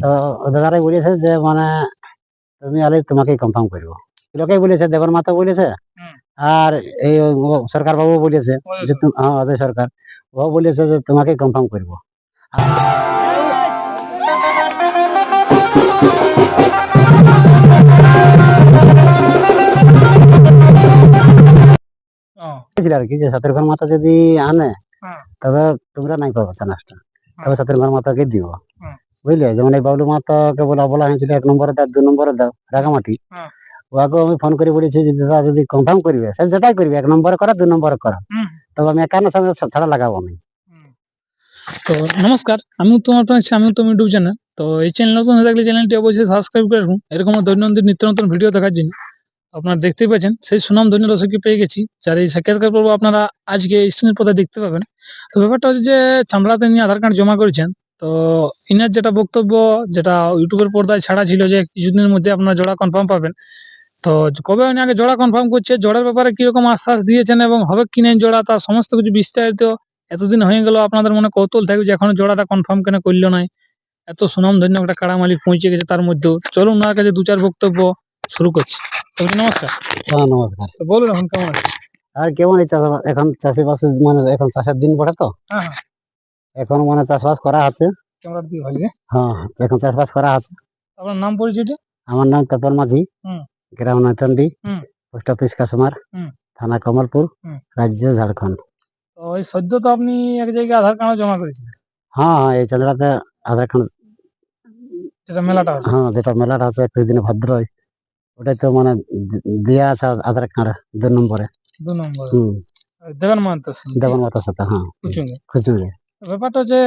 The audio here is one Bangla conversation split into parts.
তো দাদারাই বলেছে যে মানে তুমি আলে তোমাকেই কনফার্ম করব। লোকেই বলেছে দেবর মাতা বলেছে আর এই সরকার বাবু বলেছে যে হ্যাঁ অজয় সরকার। ও বলেছে যে তোমাকেই কনফার্ম করব। আর কি যে সতর্কর মাতা যদি আনে। তবে তোমরা নাই পাবো চানাসটা তবে সতর্কর মাতাকে দিব। হুম। বুঝলে? যেমন এই বাবলু মাতাকে বলে অবলা হয়েছিল এক নম্বরে দাও দু নম্বরে দাও রাগামাটি হ্যাঁ। ওকে আমি ফোন করে বলেছি যে দাদা যদি কনফার্ম করবে সে যেটাই করবে এক নম্বরে করা দু নম্বরে করা। তবে আমি একান্ন সঙ্গে ছাড়া লাগাবো আমি। তো নমস্কার আমি তোমার আমি তুমি ইউটিউব চ্যানেল তো এই চ্যানেল নতুন হয়ে থাকলে চ্যানেলটি অবশ্যই সাবস্ক্রাইব করে রাখুন। এরকম দৈনন্দিন নিত্য নতুন ভিডিও দেখার জন্য। আপনারা দেখতেই পাচ্ছেন সেই সুনাম ধন্য দর্শককে পেয়ে গেছি যার এই সাক্ষাৎকার পর্ব আপনারা আজকে স্ক্রিনের পথে দেখতে পাবেন। তো ব্যাপারটা হচ্ছে যে চামড়াতে নিয়ে আধার কার্ড জমা করেছেন তো ইনার যেটা বক্তব্য যেটা ইউটিউবের পর্দায় ছাড়া ছিল যে কিছুদিনের মধ্যে আপনারা জোড়া কনফার্ম পাবেন। তো কবে উনি আগে জোড়া কনফার্ম করছে জোড়ার ব্যাপারে কীরকম আশ্বাস দিয়েছেন এবং হবে কি নেই জোড়া তার সমস্ত কিছু বিস্তারিত এতদিন হয়ে গেল আপনাদের মনে কৌতূহল থাকবে যে এখনও জোড়াটা কনফার্ম কেন করল নাই? এত সুনাম ধন্য একটা কাড়া মালিক পৌঁছে গেছে তার মধ্যেও। চলুন ওনার কাছে দু চার বক্তব্য শুরু করছি। নমস্কার। হ্যাঁ নমস্কার। বলুন এখন কেমন আছে আর কেমন এই চাষাবাদ এখন চাষিবাস মানে এখন চাষের দিন পড়ে তো? হ্যাঁ হ্যাঁ। এখন মানে চাষবাস করা আছে ভালো হ্যাঁ এখন চাষবাস করা আছে আপনার নাম পরিচয়টা আমার নাম তপন মাঝি। গ্রাম নৈতন্ডি। পোস্ট অফিস কাসমার থানা কমলপুর। রাজ্য ঝাড়খণ্ড। এই সদ্য তো আপনি এক জায়গায় আধার কার্ড জমা করেছিলেন। হ্যাঁ হ্যাঁ এই চাঁদড়াতে আধার কার্ড যেটা মেলাটা আছে। হ্যাঁ যেটা মেলাটা আছে একটু দিনে ভদ্রই ওটাই তো মানে দি- দেয়া আছে আধার কার্ড দু নম্বরে। দু নম্বর। দেবেন মাহাতো দেবন মাতার সাথে হ্যাঁ। কুচুঙ্গে। খুচুড়ে ব্যাপারটা যে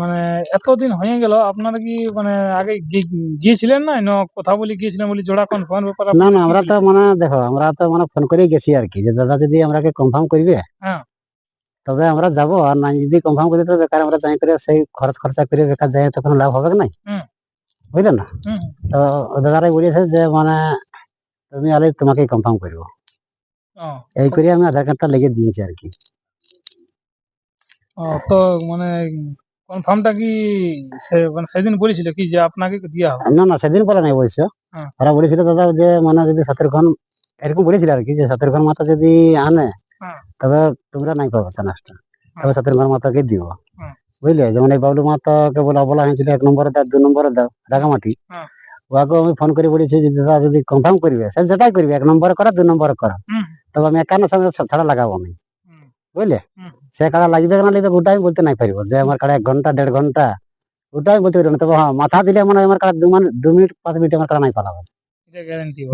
মানে এতদিন হয়ে গেল আপনারা কি মানে আগে গি- গিয়েছিলেন না? না কথা বলে গিয়েছিলেন বলি জোড়া কনফার্ম ব্যাপার না না আমরা তো মানে দেখো আমরা তো মানে ফোন করেই গেছি আর কি। যে দাদা যদি আমরাকে কনফার্ম করবে হ্যাঁ। তবে আমরা যাব। আর না যদি কনফার্ম করি তো বেকার আমরা যাই করে সেই খরচ খরচা করে বেকার যাই তো কোনো লাভ হবে না হুম। বুঝলেন না? হুম। তো দাদারাই বলেছে যে মানে তুমি আলে তোমাকেই কনফার্ম করব। ও, এই করে আমি আধার কার্ডটা লেগে দিয়েছি আর কি। তো মানে কনফার্মটা কি সে মানে সেদিন বলেছিল কি যে আপনাকে দেওয়া হবে? না না সেদিন বলে নাই অবশ্য হ্যাঁ। ওরা বলেছিল দাদা যে মানে যদি সতেরক্ষণ এরকম বলেছিল আর কি যে সতেরক্ষণ মাথা যদি আনে হ্যাঁ। তবে তোমরা নাই পাবো চানাসটা তবে সতেরক্ষণ মাতাকে দিব হ্যাঁ। বুঝলে? যেমন এই বাবলু মাতাকে বলে বলা হয়েছিল এক নম্বরে দাও দু নম্বরে দাও রাগামাটি হ্যাঁ। ওকে আমি ফোন করে বলেছি যে দাদা যদি কনফার্ম করবে সে যেটাই করবে এক নম্বরে করা দু নম্বরে করা। তবে আমি একান্ন সঙ্গে ছাড়া লাগাবো আমি। বুঝলে। সে কাড়া লাগবে না লাগবে ওটা আমি বলতে নাই পারব। যে আমার কাড়া এক ঘণ্টা দেড় ঘণ্টা ওটা আমি বলতে পারব না। তবে হ্যাঁ মাথা দিলে মানে আমার কাড়া দু মানে দু মিনিট পাঁচ মিনিট আমার কাড়া নাই পালাবে।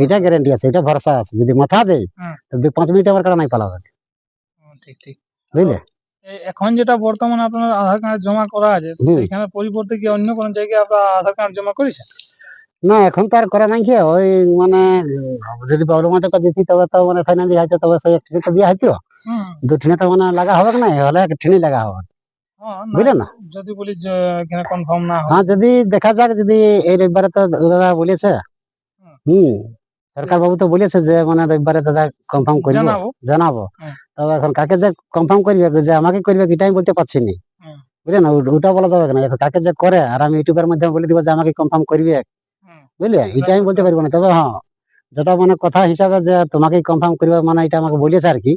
এটা গ্যারান্টি আছে এটা ভরসা আছে। যদি মাথা দেয় হ্যাঁ। দু পাঁচ মিনিট আমার কাড়া নাই পালাবে। ঠিক ঠিক। বুঝলে? এখন যেটা বর্তমানে আপনার আধার কার্ড জমা করা আছে। সেখানে পরিবর্তে কি অন্য কোনো জায়গায় আপনার আধার কার্ড জমা করেছেন? না এখন তো আর করা নাই কি? ওই মানে যদি প্রবলেম হতো দিতি তবে তো মানে ফাইনালি হয়তো তবে সেই এক ঠিনে তো দিয়া হয়তো দু ঠিনে তো মানে লাগা হবে না হলে এক ঠিনে লাগা হবে হ্যাঁ, বুঝলে না? যদি বলি যে এখানে কনফার্ম না হ্যাঁ। যদি দেখা যাক যদি এই রবিবারে তো দাদা বলেছে। হুম। সরকার বাবু তো বলেছে যে মানে রবিবারে দাদা কনফার্ম করব। জানাব। জানাব। তবে এখন কাকে যে কনফার্ম করবে যে আমাকে করবে কি আমি বলতে পারছি না। বুঝলে না? ওটা বলা যাবে না। এখন কাকে যে করে আর আমি ইউটিউবের মাধ্যমে বলে দিব যে আমাকে কনফার্ম করবে। বুঝলে? এটা আমি বলতে পারব না। তবে হ্যাঁ যেটা মানে কথা হিসাবে যে তোমাকে কনফার্ম করবে মানে এটা আমাকে বলেছে আর কি।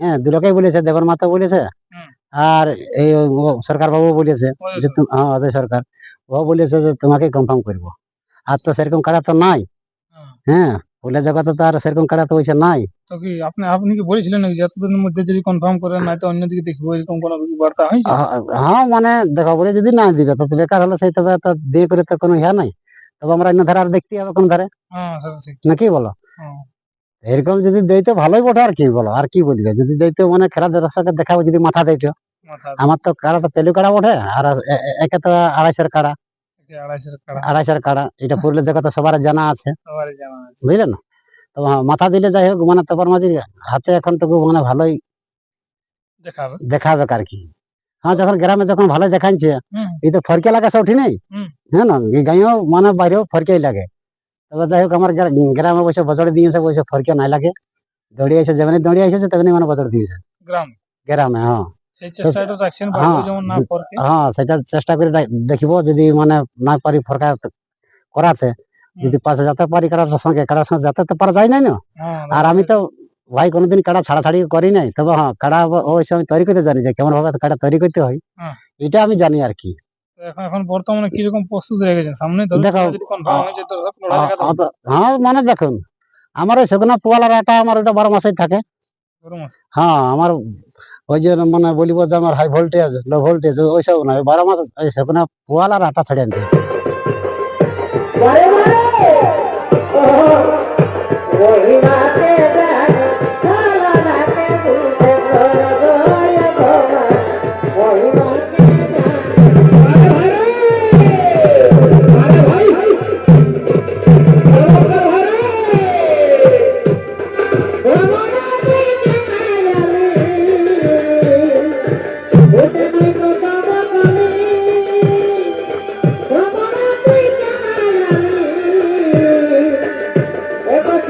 হ্যাঁ দুলোকেই বলেছে দেবর মাতা বলেছে আর এই সরকার বাবু বলেছে। যে হ্যাঁ অজয় সরকার। ও বলেছে যে তোমাকেই কনফার্ম করব। আর তো সেরকম কাড়া তো নাই। হ্যাঁ ফুলের জগতে তো আর সেরকম কাড়া তো পয়সা নাই। তো কি আপনি আপনি কি বলেছিলেন যে এতদিনের মধ্যে যদি কনফার্ম করে নাই তো অন্যদিকে দেখব এরকম কোনো বার্তা হয়েছে? আহ, হ্যাঁ মানে দেখো বলে যদি না দিবে তো বেকার হলে সেই তবে তো দিয়ে করে তো কোনো ইয়া নাই। তবে আমরা অন্য ধারে আর দেখতে হবে কোন ধারে? হ্যাঁ নাকি বলো? হ্যাঁ। এরকম যদি দিতে ভালোই বটে আর কি বলো? আর কি বলবে? যদি দিতে মানে খেলা দর্শকের দেখাবো যদি মাথা মাথা আমার তো কাড়া তো পেলু কাড়া বটে আর একে তো আড়াইশোর কাড়া। আড়াইশো আড়াইশোর কাড়া। এটা পুরুলিয়া জগতে সবার জানা আছে। বুঝলে না? তো মাথা দিলে যাই হোক মানে তপর মাঝে হাতে এখন টুকু মানে ভালোই দেখাবে। দেখাবে আর কি। হ্যাঁ যখন গ্রামে যখন ভালো দেখাচ্ছে এই তো ফরকে লাগা সব ঠিক নেই। হ্যাঁ না গাঁয়েও মানে বাইরেও ফরকেই লাগে। তবে যাই হোক আমার গ্রামে বসে বছর দিয়েছে বসে ফরকে নাই লাগে। দৌড়িয়ে এসে যেমনি দৌড়িয়ে এসেছে তেমনি মানে বছর দিয়েছে। গ্রাম? হ্যাঁ। হ্যাঁ, না হ্যাঁ সেটা চেষ্টা করে দেখ- দেখিব যদি মানে না পারি ফরকা করাতে। যদি পাশে যেতে পারি কারার সঙ্গে কারার সঙ্গে যেতে তো পারা যায় নাই না। হ্যাঁ আর আমি তো ভাই কোনোদিন কাড়া ছাড়াছাড়ি করি নাই তবে হ্যাঁ ব- ওই সময় তৈরি করতে জানি যে কেমন ভাবে কাড়া তৈরি করতে হয়। হ্যাঁ। এটা আমি জানি আর কি। এখন এখন বর্তমানে কীরকম প্রস্তুতি রেখেছেন সামনে হয়ে মানে দেখুন আমার ওই শুকনা পোয়ালার আটা আমার ওটা বারো মাসেই থাকে। হ্যাঁ আমার ওই যে মানে বলিব যে আমার হাই ভোল্টেজ লো ভোল্টেজ ওইসব না বারো মাস ওই শুকনা পোয়ালার আটা ছেড়ে আনতে।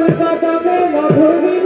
আইতে তোরা দেখলি যদি